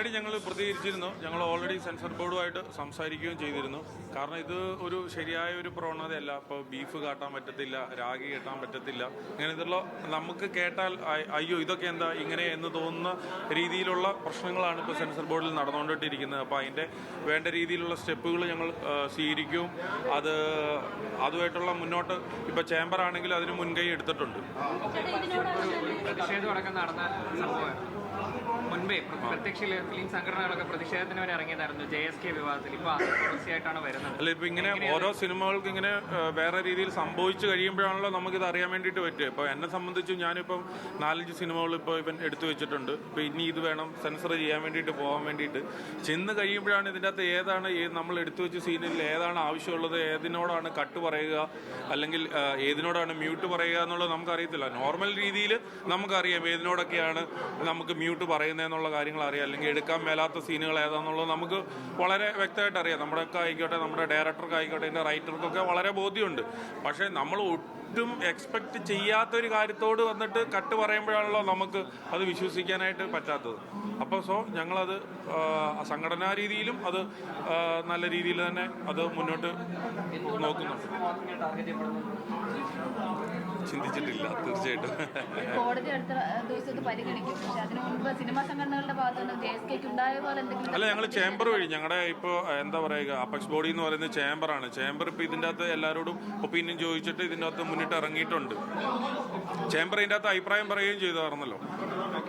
Already ഞങ്ങൾ പ്രതികരിച്ചിരുന്നു. ഞങ്ങൾ ഓൾറെഡി സെൻസർ ബോർഡുമായിട്ട് സംസാരിക്കുകയും ചെയ്തിരുന്നു. കാരണം ഇത് ഒരു ശരിയായ ഒരു പ്രവണതയല്ല. ഇപ്പോൾ ബീഫ് കാട്ടാൻ പറ്റത്തില്ല രാഗി കെട്ടാൻ പറ്റത്തില്ല. ഇങ്ങനെ ഇതുള്ള നമുക്ക് കേട്ടാൽ അയ്യോ ഇതൊക്കെ എന്താ ഇങ്ങനെ എന്ന് തോന്നുന്ന രീതിയിലുള്ള പ്രശ്നങ്ങളാണ് ഇപ്പോൾ സെൻസർ ബോർഡിൽ നടന്നുകൊണ്ടിട്ടിരിക്കുന്നത്. അപ്പോൾ അതിന്റെ വേണ്ട രീതിയിലുള്ള സ്റ്റെപ്പുകൾ ഞങ്ങൾ സ്വീകരിക്കും. അത് അതുമായിട്ടുള്ള മുന്നോട്ട് ഇപ്പോൾ ചേംബർ ആണെങ്കിൽ അതിന് മുൻകൈ എടുത്തിട്ടുണ്ട്. പ്രതിഷേധം നടന്ന പ്രത്യക്ഷ ഫിലിം സംഘടനകളൊക്കെ പ്രതിഷേധത്തിന് വരെ ഇറങ്ങിയതായിരുന്നു ജെ എസ് കെ വിവാദത്തിൽ ഇപ്പൊ അത് തുടർച്ചയായിട്ടാണ് വരുന്നത്. അല്ല ഇപ്പൊ ഇങ്ങനെ ഓരോ സിനിമകൾക്ക് ഇങ്ങനെ വേറെ രീതിയിൽ സംഭവിച്ചു കഴിയുമ്പോഴാണല്ലോ ഇത് അറിയാൻ വേണ്ടിയിട്ട് പറ്റുക. ഇപ്പോൾ എന്നെ സംബന്ധിച്ച് ഞാനിപ്പം നാലഞ്ച് സിനിമകൾ ഇപ്പോൾ ഇവൻ എടുത്തു വെച്ചിട്ടുണ്ട്. ഇപ്പോൾ ഇനി ഇത് വേണം സെൻസർ ചെയ്യാൻ വേണ്ടിയിട്ട് പോകാൻ വേണ്ടിയിട്ട്. ചെന്ന് കഴിയുമ്പോഴാണ് ഇതിന്റെ അകത്ത് ഏതാണ് നമ്മൾ എടുത്തു വെച്ച സീനിൽ ഏതാണ് ആവശ്യമുള്ളത് ഏതിനോടാണ് കട്ട് പറയുക അല്ലെങ്കിൽ ഏതിനോടാണ് മ്യൂട്ട് പറയുക എന്നുള്ളത് നമുക്കറിയത്തില്ല. നോർമൽ രീതിയിൽ നമുക്കറിയാം ഏതിനോടൊക്കെയാണ് നമുക്ക് മ്യൂട്ട് പറയുന്നതെന്നുള്ള കാര്യങ്ങൾ അറിയാം അല്ലെങ്കിൽ എടുക്കാൻ മേലാത്ത സീനുകൾ ഏതാണെന്നുള്ളത് നമുക്ക് വളരെ വ്യക്തമായിട്ട് അറിയാം. നമ്മുടെയൊക്കെ ആയിക്കോട്ടെ നമ്മുടെ ഡയറക്ടർക്ക് ആയിക്കോട്ടെ എന്റെ റൈറ്റർക്കൊക്കെ വളരെ ബോധ്യമുണ്ട്. പക്ഷേ നമ്മൾ ഒട്ടും എക്സ്പെക്ട് ചെയ്യാത്തൊരു കാര്യത്തോട് വന്നിട്ട് കട്ട് പറയുമ്പോഴാണല്ലോ നമുക്ക് അത് വിശ്വസിക്കാനായിട്ട് പറ്റാത്തത്. അപ്പോൾ സോ ഞങ്ങളത് സംഘടനാ രീതിയിലും അത് നല്ല രീതിയിൽ തന്നെ അത് മുന്നോട്ട് നോക്കുന്നുണ്ട്. ചിന്തിച്ചിട്ടില്ല തീർച്ചയായിട്ടും. ഇത് പരിഗണിക്കും. പക്ഷെ അതിനു മുൻപ് സിനിമാ സംഘടനകളുടെ ഭാഗത്ത് നിന്ന് ജെ എസ് പോലെ എന്തെങ്കിലും അല്ല ഞങ്ങൾ ചേംബർ വഴി ഞങ്ങളുടെ ഇപ്പോൾ എന്താ പറയുക അപ്പക്സ് ബോഡി എന്ന് പറയുന്നത് ചേംബറാണ്. ചേംബർ ഇപ്പോൾ ഇതിന്റെ അകത്ത് എല്ലാവരോടും ഒപ്പീനിയൻ ചോദിച്ചിട്ട് ഇതിന്റെ അകത്ത് മുന്നിട്ട് ഇറങ്ങിയിട്ടുണ്ട്. ചേംബർ ഇതിന്റെ അകത്ത് അഭിപ്രായം പറയുകയും ചെയ്തായിരുന്നല്ലോ.